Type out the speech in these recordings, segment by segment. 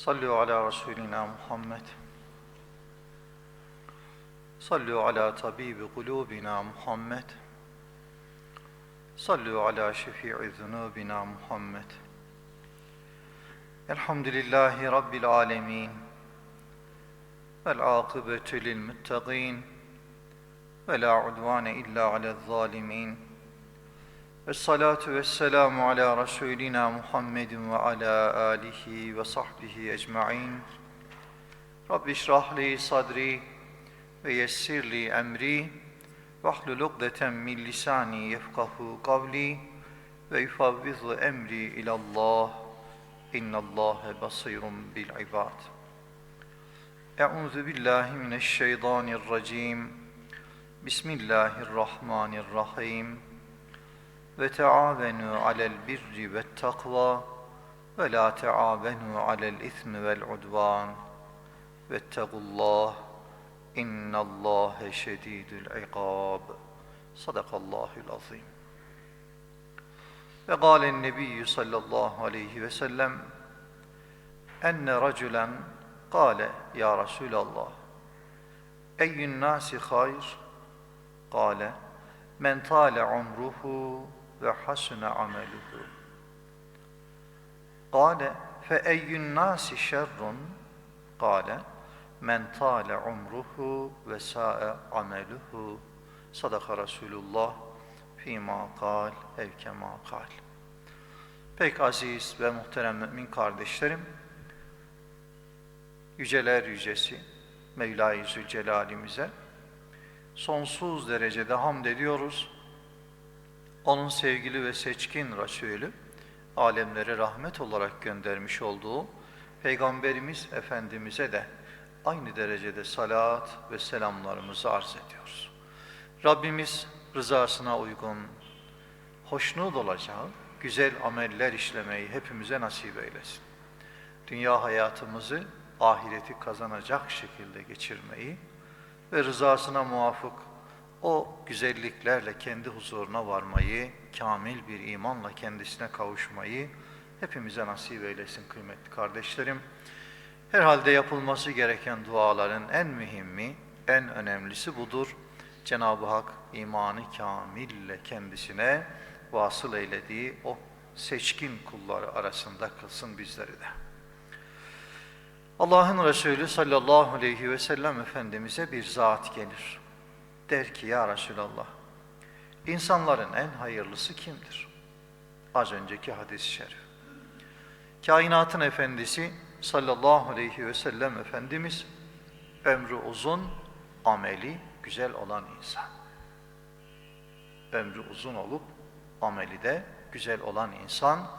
صلوا على رسولنا محمد. صلوا على طبيب قلوبنا محمد. صلوا على شفيع ذنوبنا محمد. الحمد لله رب العالمين والعاقبة للمتقين ولا عدوان إلا على الظالمين. Ve salatu ve selamu ala Resulina Muhammedin ve ala alihi ve sahbihi ecma'in. Rabbi şrahli sadri ve yessirli emri ve ahlul ukdeten min lisani yefkahu kavli ve yufavvizu emri ilallah innallâhe basirun bil ibad. Euzu billahi mineşşeytanirracim. Bismillahirrahmanirrahim ve teavenu alel birri ve takva ve la teavenu alel ismi vel udvan. Vettegullah innallâhe şedîdül ikâb sadakallâhul azîm ve gâlen nebiyyü sallallahu aleyhi ve sellem enne raculen gâle ya Resulallah eyyün nâsi hayr gâle men tâle umruhu ve hasuna ameluhu. Kale fe eyyün nasi şerrun kale men tale umruhu ve sa'e ameluhu. Sadaka Resulullah fîmâ kal evkemâ kal. Pek aziz ve muhterem mümin kardeşlerim, yüceler yücesi Mevla-i Zülcelal'imize sonsuz derecede hamd ediyoruz onun sevgili ve seçkin Resulü, alemlere rahmet olarak göndermiş olduğu Peygamberimiz Efendimiz'e de aynı derecede salat ve selamlarımızı arz ediyoruz. Rabbimiz rızasına uygun, hoşnut olacağı güzel ameller işlemeyi hepimize nasip eylesin. Dünya hayatımızı ahireti kazanacak şekilde geçirmeyi ve rızasına muvafık o güzelliklerle kendi huzuruna varmayı, kamil bir imanla kendisine kavuşmayı hepimize nasip eylesin kıymetli kardeşlerim. Herhalde yapılması gereken duaların en mühimi, en önemlisi budur. Cenab-ı Hak imanı kamille kendisine vasıl eylediği o seçkin kulları arasında kılsın bizleri de. Allah'ın Resulü sallallahu aleyhi ve sellem Efendimiz'e bir zat gelir. Der ki ya Resulallah, insanların en hayırlısı kimdir? Az önceki hadis-i şerif. Kainatın efendisi sallallahu aleyhi ve sellem Efendimiz ömrü uzun, ameli güzel olan insan. Ömrü uzun olup ameli de güzel olan insan,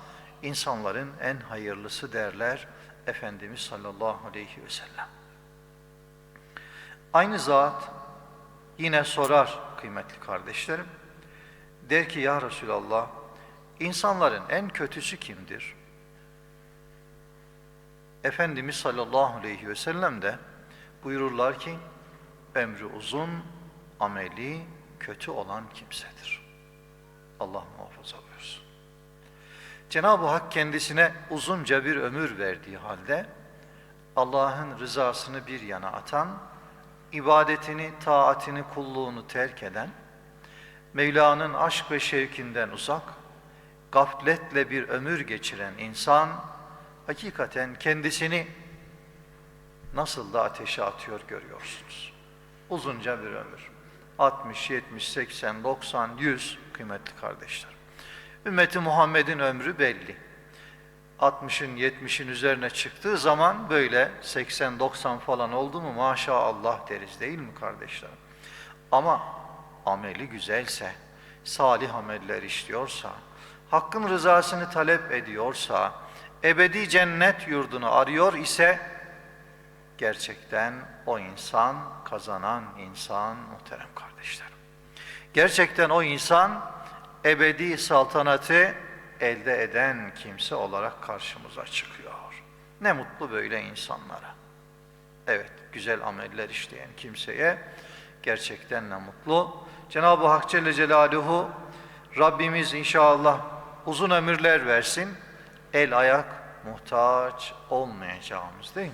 insanların en hayırlısı derler Efendimiz sallallahu aleyhi ve sellem. Aynı zat yine sorar kıymetli kardeşlerim. Der ki ya Resulallah, insanların en kötüsü kimdir? Efendimiz sallallahu aleyhi ve sellem de buyururlar ki ömrü uzun, ameli kötü olan kimsedir. Allah muhafaza buyursun. Cenab-ı Hak kendisine uzunca bir ömür verdiği halde Allah'ın rızasını bir yana atan, ibadetini, taatini, kulluğunu terk eden, Mevla'nın aşk ve şevkinden uzak, gafletle bir ömür geçiren insan, hakikaten kendisini nasıl da ateşe atıyor görüyorsunuz. Uzunca bir ömür. 60, 70, 80, 90, 100 kıymetli kardeşler. Ümmeti Muhammed'in ömrü belli. 60'ın 70'in üzerine çıktığı zaman böyle 80-90 falan oldu mu maşallah deriz değil mi kardeşlerim? Ama ameli güzelse, salih ameller işliyorsa, hakkın rızasını talep ediyorsa, ebedi cennet yurdunu arıyor ise gerçekten o insan kazanan insan muhterem kardeşlerim. Gerçekten o insan ebedi saltanatı elde eden kimse olarak karşımıza çıkıyor. Ne mutlu böyle insanlara. Evet, güzel ameller işleyen kimseye gerçekten ne mutlu. Cenab-ı Hak Celle Celaluhu Rabbimiz inşallah uzun ömürler versin. El ayak muhtaç olmayacağımız değil mi?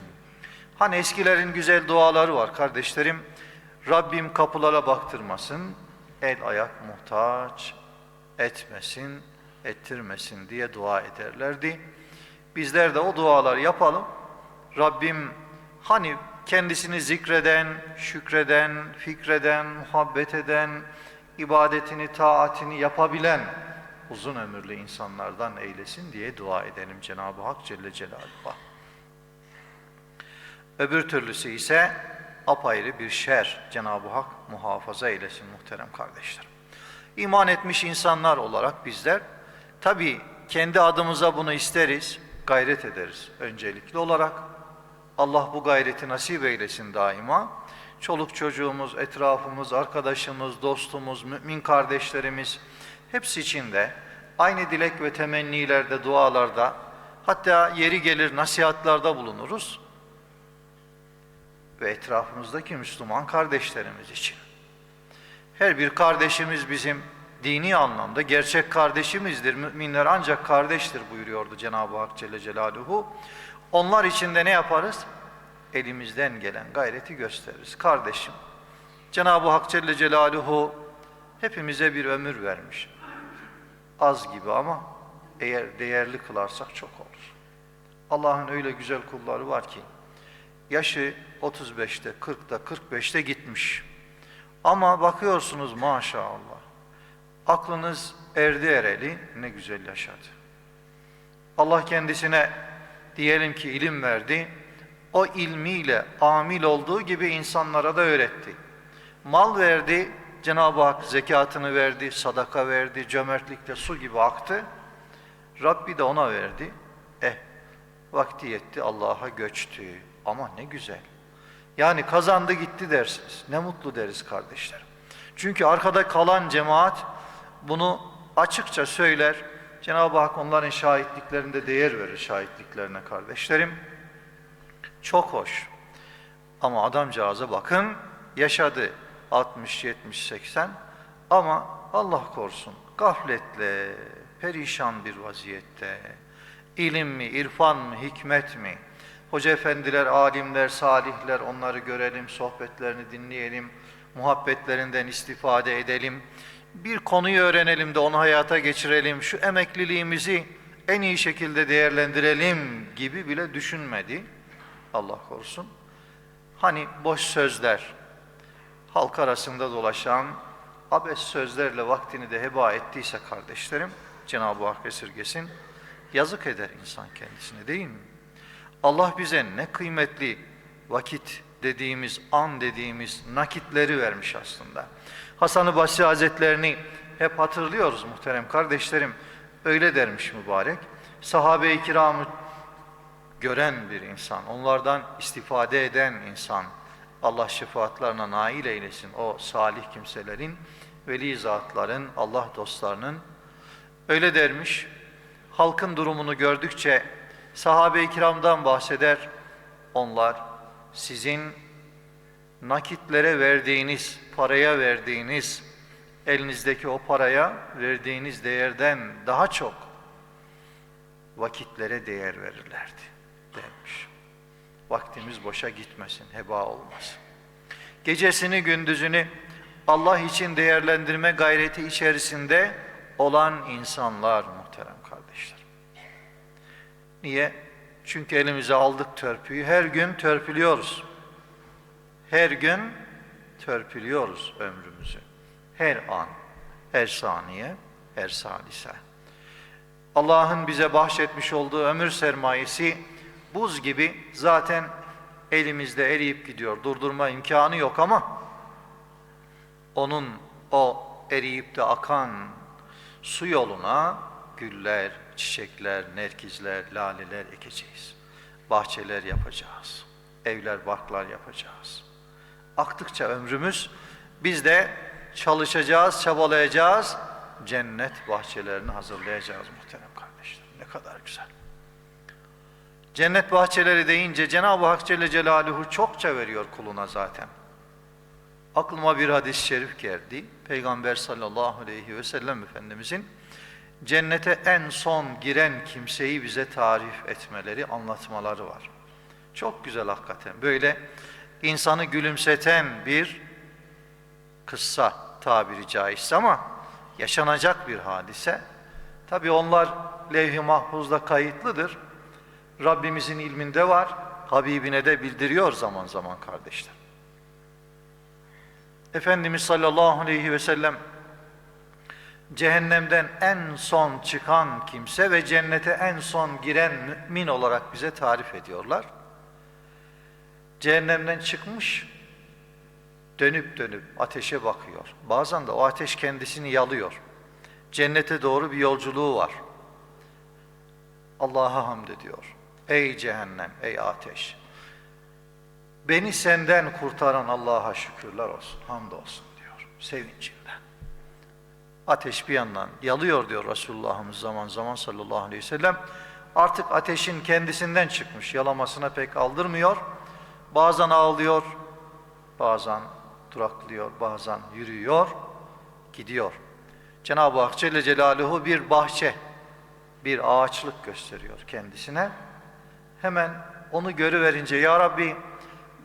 Hani eskilerin güzel duaları var kardeşlerim. Rabbim kapılara baktırmasın, el ayak muhtaç etmesin, ettirmesin diye dua ederlerdi. Bizler de o duaları yapalım. Rabbim hani kendisini zikreden, şükreden, fikreden, muhabbet eden, ibadetini, taatini yapabilen uzun ömürlü insanlardan eylesin diye dua edelim Cenab-ı Hak Celle Celaluhu'ya. Öbür türlüsü ise apayrı bir şer Cenab-ı Hak muhafaza eylesin muhterem kardeşlerim. İman etmiş insanlar olarak bizler tabi kendi adımıza bunu isteriz, gayret ederiz öncelikli olarak. Allah bu gayreti nasip eylesin daima. Çoluk çocuğumuz, etrafımız, arkadaşımız, dostumuz, mümin kardeşlerimiz hepsi için de aynı dilek ve temennilerde, dualarda hatta yeri gelir nasihatlarda bulunuruz ve etrafımızdaki Müslüman kardeşlerimiz için. Her bir kardeşimiz bizim dini anlamda gerçek kardeşimizdir. Müminler ancak kardeştir buyuruyordu Cenab-ı Hak Celle Celaluhu. Onlar için de ne yaparız? Elimizden gelen gayreti gösteririz. Kardeşim, Cenab-ı Hak Celle Celaluhu hepimize bir ömür vermiş. Az gibi ama eğer değerli kılarsak çok olur. Allah'ın öyle güzel kulları var ki, yaşı 35'te, 40'ta, 45'te gitmiş. Ama bakıyorsunuz maşallah, aklınız erdi ereli ne güzel yaşadı. Allah kendisine diyelim ki ilim verdi, o ilmiyle amil olduğu gibi insanlara da öğretti. Mal verdi, Cenab-ı Hak zekatını verdi, sadaka verdi, cömertlikle su gibi aktı. Rabbi de ona verdi. Eh, vakti yetti, Allah'a göçtü. Ama ne güzel. Yani kazandı gitti dersiniz. Ne mutlu deriz kardeşlerim. Çünkü arkada kalan cemaat bunu açıkça söyler. Cenab-ı Hak onların şahitliklerinde değer verir şahitliklerine kardeşlerim. Çok hoş. Ama adamcağıza bakın yaşadı 60, 70, 80 ama Allah korusun gafletle, perişan bir vaziyette, ilim mi, irfan mı, hikmet mi, hoca efendiler, alimler, salihler onları görelim, sohbetlerini dinleyelim, muhabbetlerinden istifade edelim, bir konuyu öğrenelim de onu hayata geçirelim, şu emekliliğimizi en iyi şekilde değerlendirelim gibi bile düşünmedi. Allah korusun. Hani boş sözler, halk arasında dolaşan abes sözlerle vaktini de heba ettiyse kardeşlerim, Cenab-ı Hak esirgesin, yazık eder insan kendisine değil mi? Allah bize ne kıymetli vakit dediğimiz, an dediğimiz nakitleri vermiş aslında. Hasan-ı Basri Hazretlerini hep hatırlıyoruz muhterem kardeşlerim. Öyle dermiş mübarek. Sahabe-i kiramı gören bir insan, onlardan istifade eden insan, Allah şefaatlerine nail eylesin o salih kimselerin, veli zatların, Allah dostlarının. Öyle dermiş, halkın durumunu gördükçe sahabe-i kiramdan bahseder, onlar sizin nakitlere verdiğiniz, paraya verdiğiniz, elinizdeki o paraya verdiğiniz değerden daha çok vakitlere değer verirlerdi demiş. Vaktimiz boşa gitmesin, heba olmasın. Gecesini gündüzünü Allah için değerlendirme gayreti içerisinde olan insanlar muhterem kardeşler. Niye? Çünkü elimize aldık törpüyü, her gün törpülüyoruz. Her gün törpülüyoruz ömrümüzü. Her an, her saniye, her salise. Allah'ın bize bahşetmiş olduğu ömür sermayesi buz gibi zaten elimizde eriyip gidiyor. Durdurma imkanı yok ama onun o eriyip de akan su yoluna güller, çiçekler, nerkizler, laleler ekeceğiz. Bahçeler yapacağız. Evler, barklar yapacağız. Aktıkça ömrümüz biz de çalışacağız, çabalayacağız. Cennet bahçelerini hazırlayacağız muhterem kardeşler. Ne kadar güzel. Cennet bahçeleri deyince Cenab-ı Hak Celle Celaluhu çokça veriyor kuluna zaten. Aklıma bir hadis-i şerif geldi. Peygamber sallallahu aleyhi ve sellem Efendimizin cennete en son giren kimseyi bize tarif etmeleri, anlatmaları var. Çok güzel hakikaten. Böyle insanı gülümseten bir kıssa tabiri caizse ama yaşanacak bir hadise. Tabi onlar levh-i mahfuzda kayıtlıdır. Rabbimizin ilminde var. Habibine de bildiriyor zaman zaman kardeşler. Efendimiz sallallahu aleyhi ve sellem cehennemden en son çıkan kimse ve cennete en son giren mümin olarak bize tarif ediyorlar. Cehennemden çıkmış, dönüp dönüp ateşe bakıyor. Bazen de o ateş kendisini yalıyor. Cennete doğru bir yolculuğu var. Allah'a hamd ediyor. Ey cehennem, ey ateş. Beni senden kurtaran Allah'a şükürler olsun, hamd olsun diyor sevincinden. Ateş bir yandan yalıyor diyor Resulullah'ımız zaman zaman sallallahu aleyhi ve sellem. Artık ateşin kendisinden çıkmış, yalamasına pek aldırmıyor. Bazen ağlıyor, bazen duraklıyor, bazen yürüyor, gidiyor. Cenab-ı Hak Celle Celaluhu bir bahçe, bir ağaçlık gösteriyor kendisine. Hemen onu görüverince ya Rabbi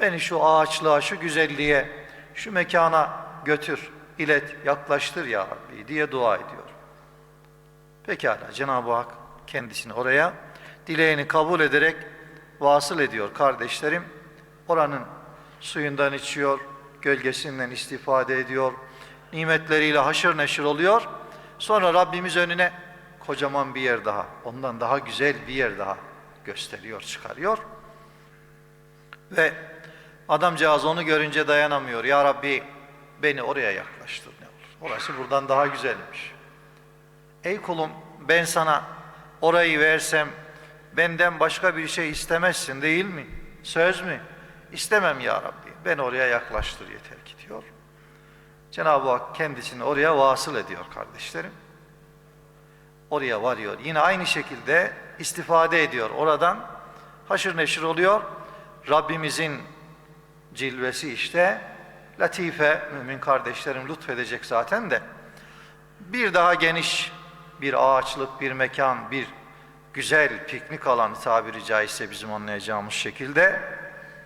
beni şu ağaçlığa, şu güzelliğe, şu mekana götür, ilet, yaklaştır ya Rabbi diye dua ediyor. Pekala Cenab-ı Hak kendisini oraya dileğini kabul ederek vasıl ediyor kardeşlerim. Oranın suyundan içiyor, gölgesinden istifade ediyor, nimetleriyle haşır neşir oluyor. Sonra Rabbimiz önüne kocaman bir yer daha, ondan daha güzel bir yer daha gösteriyor, çıkarıyor. Ve adamcağız onu görünce dayanamıyor. Ya Rabbi beni oraya yaklaştır ne olur. Orası buradan daha güzelmiş. Ey kulum ben sana orayı versem benden başka bir şey istemezsin değil mi? Söz mü? İstemem ya Rabbi. Ben oraya yaklaştır yeter ki diyor. Cenab-ı Hak kendisini oraya vasıl ediyor kardeşlerim. Oraya varıyor. Yine aynı şekilde istifade ediyor oradan. Haşır neşir oluyor. Rabbimizin cilvesi işte latife mümin kardeşlerim lütfedecek zaten de bir daha geniş bir ağaçlık, bir mekan, bir güzel piknik alanı tabiri caizse bizim anlayacağımız şekilde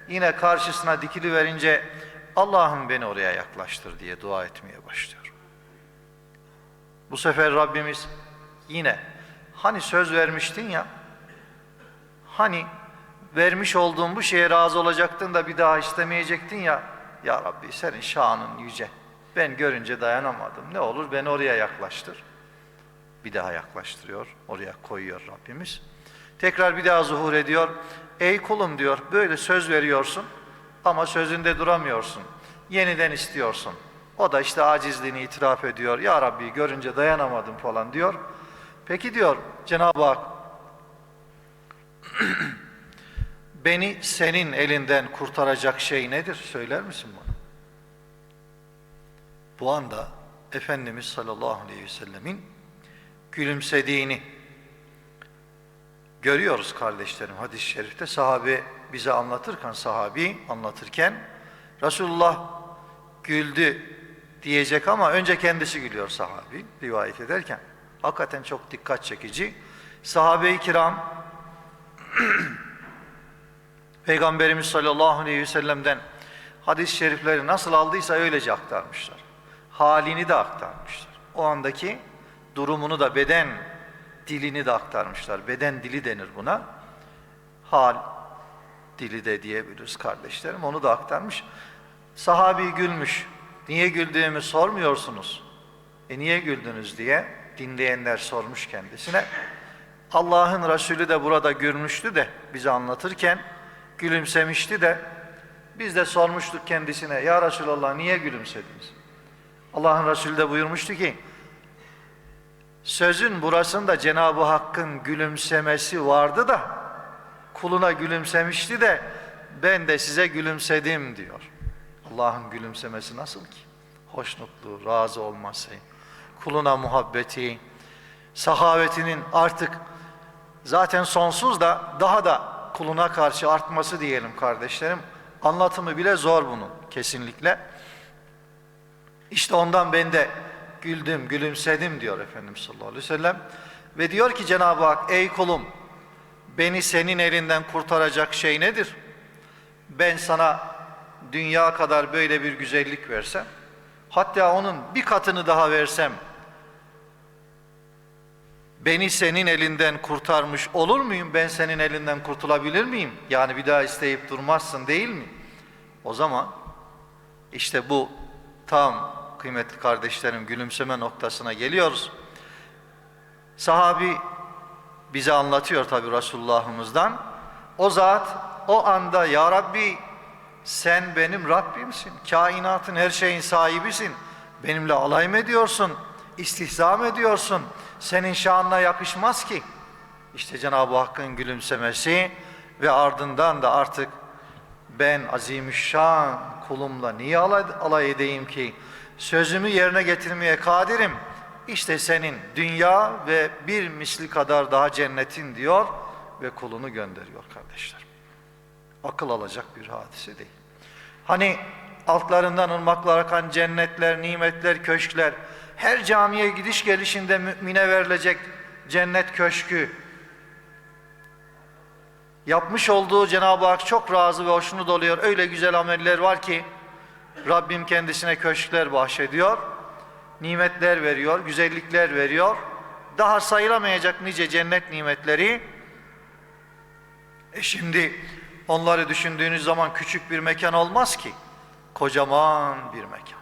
yine karşısına dikili verince Allah'ım beni oraya yaklaştır diye dua etmeye başlıyor. Bu sefer Rabbimiz yine hani söz vermiştin ya hani vermiş olduğun bu şeye razı olacaktın da bir daha istemeyecektin ya ya Rabbi senin şanın yüce. Ben görünce dayanamadım. Ne olur beni oraya yaklaştır. Bir daha yaklaştırıyor oraya koyuyor Rabbimiz. Tekrar bir daha zuhur ediyor ey kulum diyor böyle söz veriyorsun ama sözünde duramıyorsun. Yeniden istiyorsun. O da işte acizliğini itiraf ediyor. Ya Rabbi görünce dayanamadım falan diyor. Peki diyor Cenab-ı Hak beni senin elinden kurtaracak şey nedir? Söyler misin bana? Bu anda Efendimiz sallallahu aleyhi ve sellemin gülümsediğini görüyoruz kardeşlerim hadis-i şerifte sahabe bize anlatırken sahabi anlatırken Resulullah güldü diyecek ama önce kendisi gülüyor sahabi rivayet ederken hakikaten çok dikkat çekici sahabe-i kiram Peygamberimiz sallallahu aleyhi ve sellem'den hadis-i şerifleri nasıl aldıysa öylece aktarmışlar. Halini de aktarmışlar. O andaki durumunu da beden dilini de aktarmışlar. Beden dili denir buna. Hal dili de diyebiliriz kardeşlerim. Onu da aktarmış. Sahabi gülmüş. Niye güldüğümü sormuyorsunuz. E niye güldünüz diye dinleyenler sormuş kendisine. Allah'ın Resulü de burada gülmüştü de bize anlatırken gülümsemişti de biz de sormuştuk kendisine ya Resulallah niye gülümsediniz? Allah'ın Resulü de buyurmuştu ki sözün burasında Cenab-ı Hakk'ın gülümsemesi vardı da kuluna gülümsemişti de ben de size gülümsedim diyor. Allah'ın gülümsemesi nasıl ki? Hoşnutluğu, razı olması, kuluna muhabbeti, sahavetinin artık zaten sonsuz da daha da kuluna karşı artması diyelim kardeşlerim. Anlatımı bile zor bunun kesinlikle. İşte ondan ben de güldüm, gülümsedim diyor Efendimiz sallallahu aleyhi ve sellem. Ve diyor ki Cenab-ı Hak ey kulum beni senin elinden kurtaracak şey nedir? Ben sana dünya kadar böyle bir güzellik versem, hatta onun bir katını daha versem, beni senin elinden kurtarmış olur muyum? Ben senin elinden kurtulabilir miyim? Yani bir daha isteyip durmazsın değil mi? O zaman işte bu tam kıymetli kardeşlerim gülümseme noktasına geliyoruz. Sahabi bize anlatıyor tabi Resulullah'ımızdan. O zat o anda ya Rabbi sen benim Rabbimsin. Kainatın her şeyin sahibisin. Benimle alay mı ediyorsun? İstihzam ediyorsun. Senin şanına yakışmaz ki. İşte Cenab-ı Hakk'ın gülümsemesi ve ardından da artık ben azimüşşan kulumla niye alay, alay edeyim ki? Sözümü yerine getirmeye kadirim. İşte senin dünya ve bir misli kadar daha cennetin diyor ve kulunu gönderiyor kardeşler. Akıl alacak bir hadise değil. Hani altlarından ırmaklar akan cennetler, nimetler, köşkler, her camiye gidiş gelişinde mümine verilecek cennet köşkü, yapmış olduğu Cenab-ı Hak çok razı ve hoşnut oluyor. Öyle güzel ameller var ki Rabbim kendisine köşkler bahşediyor, nimetler veriyor, güzellikler veriyor. Daha sayılamayacak nice cennet nimetleri. E şimdi onları düşündüğünüz zaman küçük bir mekan olmaz ki. Kocaman bir mekan.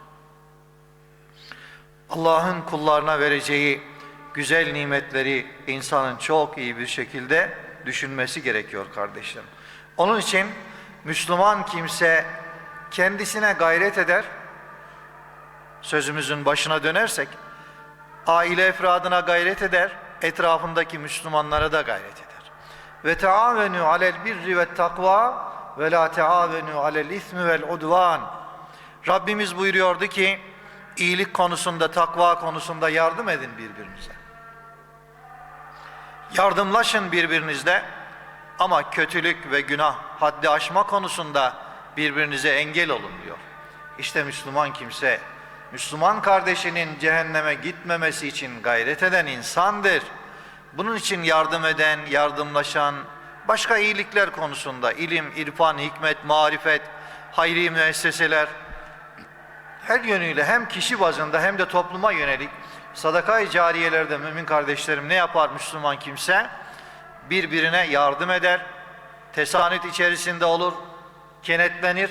Allah'ın kullarına vereceği güzel nimetleri insanın çok iyi bir şekilde düşünmesi gerekiyor kardeşlerim. Onun için Müslüman kimse kendisine gayret eder. Sözümüzün başına dönersek aile efradına gayret eder, etrafındaki Müslümanlara da gayret eder. Ve taavenu alel birri ve takva ve la taavenu alel ismi vel udvan. Rabbimiz buyuruyordu ki iyilik konusunda, takva konusunda yardım edin birbirinize. Yardımlaşın birbirinizle ama kötülük ve günah haddi aşma konusunda birbirinize engel olun diyor. İşte Müslüman kimse, Müslüman kardeşinin cehenneme gitmemesi için gayret eden insandır. Bunun için yardım eden, yardımlaşan, başka iyilikler konusunda ilim, irfan, hikmet, marifet, hayri müesseseler, her yönüyle hem kişi bazında hem de topluma yönelik sadaka-i cariyelerde mümin kardeşlerim ne yapar Müslüman kimse? Birbirine yardım eder, tesanüt içerisinde olur, kenetlenir,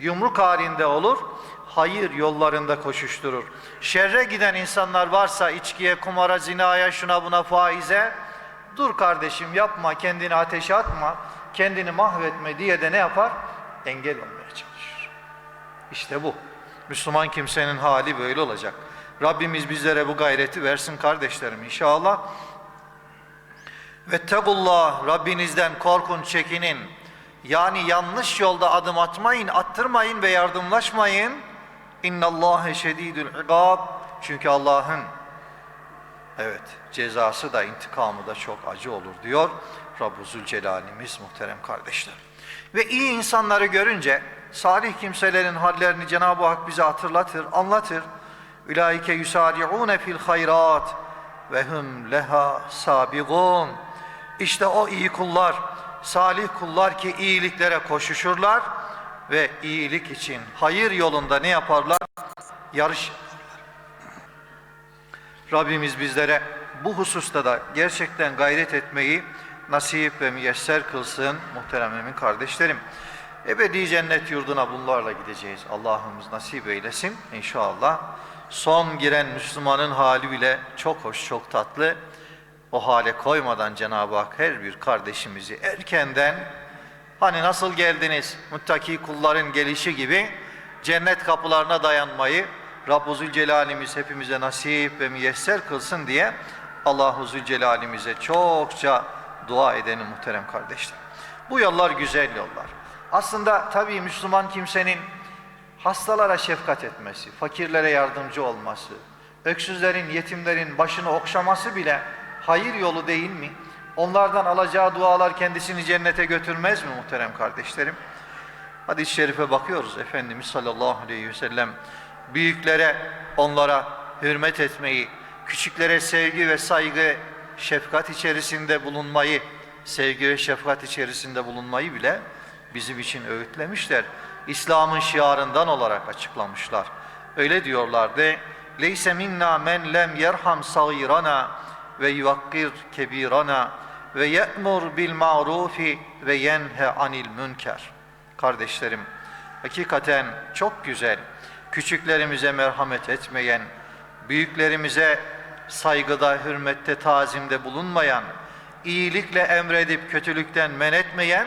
yumruk halinde olur, hayır yollarında koşuşturur. Şerre giden insanlar varsa içkiye, kumara, zinaya, şuna buna, faize, dur kardeşim yapma, kendini ateşe atma, kendini mahvetme diye de ne yapar? Engel olmaya çalışır. İşte bu. Müslüman kimsenin hali böyle olacak. Rabbimiz bizlere bu gayreti versin kardeşlerim inşallah. Ve tegullah Rabbinizden korkun çekinin. Yani yanlış yolda adım atmayın, attırmayın ve yardımlaşmayın. İnnallâhe şedîdül igab. Çünkü Allah'ın evet cezası da intikamı da çok acı olur diyor Rabbu Zülcelal'imiz muhterem kardeşler. Ve iyi insanları görünce salih kimselerin hallerini Cenab-ı Hak bize hatırlatır, anlatır. Ülaike yusari'une fil hayrat ve hum leha sabigun. İşte o iyi kullar, salih kullar ki iyiliklere koşuşurlar ve iyilik için hayır yolunda ne yaparlar? Yarış. Rabbimiz bizlere bu hususta da gerçekten gayret etmeyi nasip ve müyesser kılsın muhterem emin kardeşlerim. Ebedi cennet yurduna bunlarla gideceğiz. Allah'ımız nasip eylesin inşallah. Son giren Müslümanın hali bile çok hoş, çok tatlı. O hale koymadan Cenab-ı Hak her bir kardeşimizi erkenden hani nasıl geldiniz muttaki kulların gelişi gibi cennet kapılarına dayanmayı Rabbu Zülcelal'imiz hepimize nasip ve müyesser kılsın diye Allahu Zülcelal'imize çokça dua edelim muhterem kardeşler. Bu yollar güzel yollar. Aslında tabii Müslüman kimsenin hastalara şefkat etmesi, fakirlere yardımcı olması, öksüzlerin, yetimlerin başını okşaması bile hayır yolu değil mi? Onlardan alacağı dualar kendisini cennete götürmez mi muhterem kardeşlerim? Hadis-i şerife bakıyoruz. Efendimiz sallallahu aleyhi ve sellem büyüklere, onlara hürmet etmeyi, küçüklere sevgi ve saygı, şefkat içerisinde bulunmayı, sevgi ve şefkat içerisinde bulunmayı bile bizim için öğütlemişler. İslam'ın şiarından olarak açıklamışlar. Öyle diyorlardı. Leyse minna men lem yerham sagirana ve yuvakkir kebirana ve ye'mur bil ma'rufi ve yenhe anil münker. Kardeşlerim, hakikaten çok güzel. Küçüklerimize merhamet etmeyen, büyüklerimize saygıda, hürmette, tazimde bulunmayan, iyilikle emredip kötülükten men etmeyen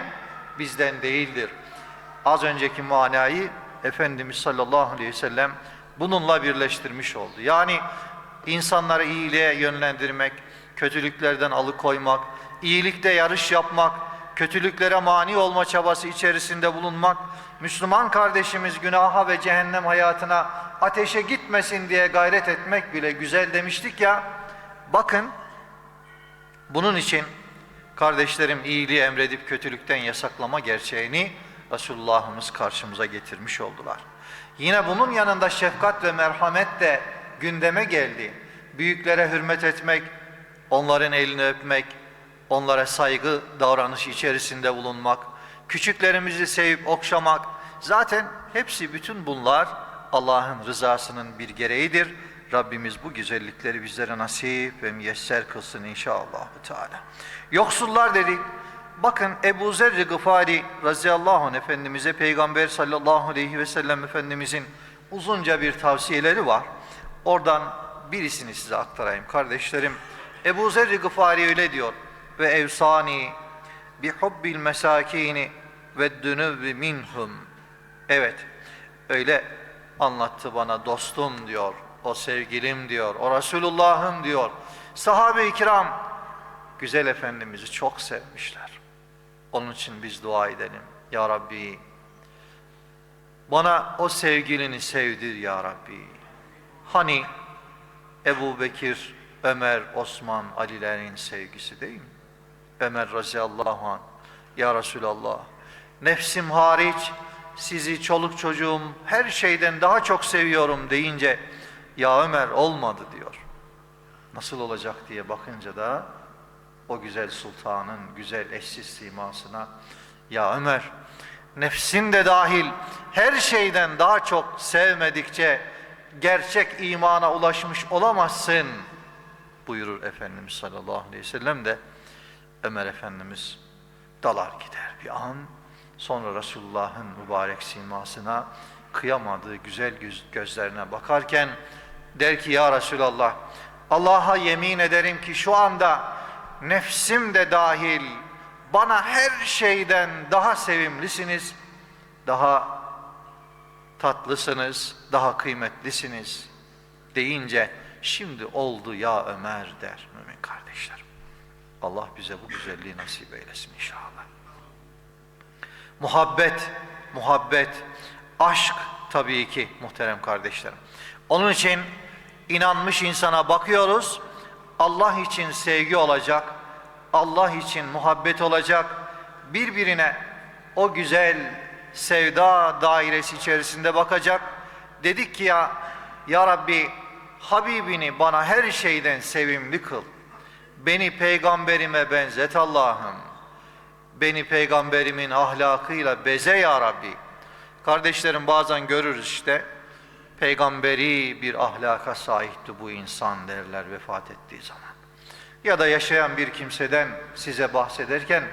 bizden değildir. Az önceki manayı Efendimiz sallallahu aleyhi ve sellem bununla birleştirmiş oldu. Yani insanları iyiliğe yönlendirmek, kötülüklerden alıkoymak, iyilikte yarış yapmak, kötülüklere mani olma çabası içerisinde bulunmak, Müslüman kardeşimiz günaha ve cehennem hayatına ateşe gitmesin diye gayret etmek bile güzel demiştik ya. Bakın bunun için kardeşlerim iyiliği emredip kötülükten yasaklama gerçeğini Resulullah'ımız karşımıza getirmiş oldular. Yine bunun yanında şefkat ve merhamet de gündeme geldi. Büyüklere hürmet etmek, onların elini öpmek, onlara saygı davranış içerisinde bulunmak, küçüklerimizi sevip okşamak, zaten hepsi bütün bunlar Allah'ın rızasının bir gereğidir. Rabbimiz bu güzellikleri bizlere nasip ve müyesser kılsın inşallah. Teala. Yoksullar dedik. Bakın Ebu Zerri Gıfari razıyallahu anh Efendimiz'e Peygamber sallallahu aleyhi ve sellem Efendimiz'in uzunca bir tavsiyeleri var. Oradan birisini size aktarayım kardeşlerim. Ebu Zerri Gıfari öyle diyor. Ve evsani bi hubbil mesakini ve dünüvvi minhum. Evet öyle anlattı bana dostum diyor. O sevgilim diyor. O Resulullah'ım diyor. Sahabe-i kiram güzel Efendimiz'i çok sevmişler. Onun için biz dua edelim. Ya Rabbi bana o sevgilini sevdir Ya Rabbi. Hani Ebu Bekir, Ömer, Osman, Alilerin sevgisi değil mi? Ömer razıyallahu anh. Ya Resulallah nefsim hariç sizi çoluk çocuğum her şeyden daha çok seviyorum deyince ya Ömer olmadı diyor. Nasıl olacak diye bakınca da o güzel sultanın güzel eşsiz simasına ya Ömer nefsin de dahil her şeyden daha çok sevmedikçe gerçek imana ulaşmış olamazsın buyurur Efendimiz sallallahu aleyhi ve sellem de Ömer Efendimiz dalar gider bir an. Sonra Resulullah'ın mübarek simasına kıyamadığı güzel göz, gözlerine bakarken der ki ya Resulallah Allah'a yemin ederim ki şu anda nefsim de dahil bana her şeyden daha sevimlisiniz, daha tatlısınız, daha kıymetlisiniz deyince şimdi oldu ya Ömer der mümin kardeşlerim. Allah bize bu güzelliği nasip eylesin inşallah. Muhabbet, muhabbet, aşk tabii ki muhterem kardeşlerim. Onun için inanmış insana bakıyoruz, Allah için sevgi olacak, Allah için muhabbet olacak, birbirine o güzel sevda dairesi içerisinde bakacak. Dedik ki ya, Ya Rabbi Habibini bana her şeyden sevimli kıl. Beni peygamberime benzet Allah'ım. Beni peygamberimin ahlakıyla beze ya Rabbi. Kardeşlerim bazen görürüz işte, peygamberi bir ahlaka sahipti bu insan derler vefat ettiği zaman. Ya da yaşayan bir kimseden size bahsederken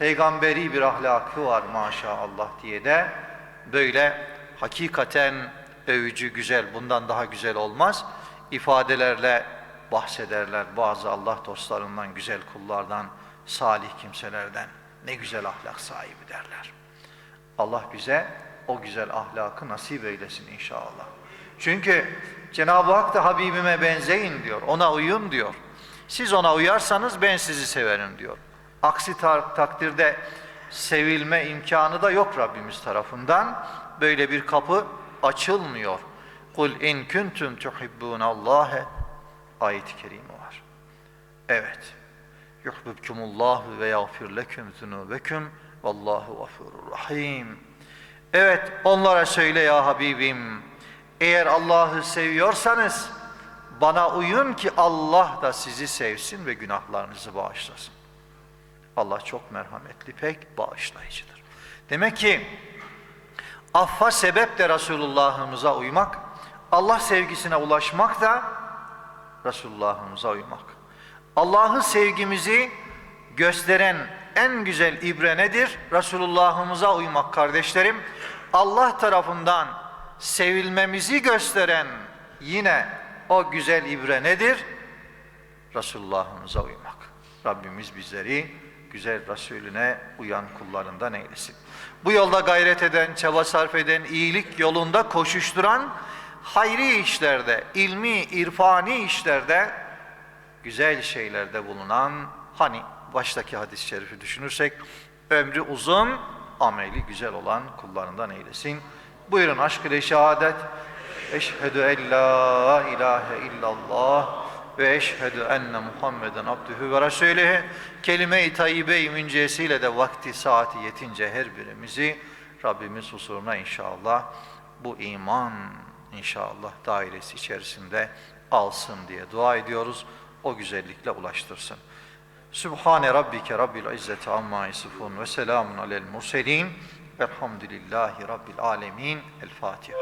peygamberi bir ahlakı var maşallah diye de böyle hakikaten övücü güzel bundan daha güzel olmaz ifadelerle bahsederler bazı Allah dostlarından güzel kullardan salih kimselerden ne güzel ahlak sahibi derler. Allah bize o güzel ahlakı nasip eylesin inşallah. Çünkü Cenab-ı Hak da Habibime benzeyin diyor, ona uyun diyor. Siz ona uyarsanız ben sizi severim diyor. Aksi takdirde sevilme imkanı da yok Rabbimiz tarafından. Böyle bir kapı açılmıyor. Kul in kuntum tuhibbun Allah'e ayet-i kerime var. Evet. Yuhibbukumullahu ve yağfir leküm zunubekum vallahu gafurur rahim. Evet onlara söyle ya Habibim eğer Allah'ı seviyorsanız Bana uyun ki Allah da sizi sevsin ve günahlarınızı bağışlasın. Allah çok merhametli, pek bağışlayıcıdır. Demek ki affa sebep de Resulullah'ımıza uymak, Allah sevgisine ulaşmak da Resulullah'ımıza uymak. Allah'ı sevgimizi gösteren en güzel ibre nedir? Resulullah'ımıza uymak kardeşlerim. Allah tarafından sevilmemizi gösteren yine o güzel ibre nedir? Resulullah'ımıza uymak. Rabbimiz bizleri güzel Resulüne uyan kullarından eylesin. Bu yolda gayret eden, çaba sarf eden, iyilik yolunda koşuşturan, hayri işlerde, ilmi, irfani işlerde, güzel şeylerde bulunan, hani baştaki hadis-i şerifi düşünürsek, ömrü uzun, ameli güzel olan kullarından eylesin. Buyurun aşk-ı şehadet. Eşhedü en la ilahe illallah ve eşhedü enne Muhammeden abdühü ve resulühü. Kelime-i tayyibe-i müncesiyle de vakti saati yetince her birimizi Rabbimiz huzuruna inşallah bu iman inşallah dairesi içerisinde alsın diye dua ediyoruz. O güzellikle ulaştırsın. Sübhane Rabbike Rabbil İzzeti Amma Yasifun ve selamun alel murselin. Velhamdülillahi Rabbil Alemin. El Fatiha.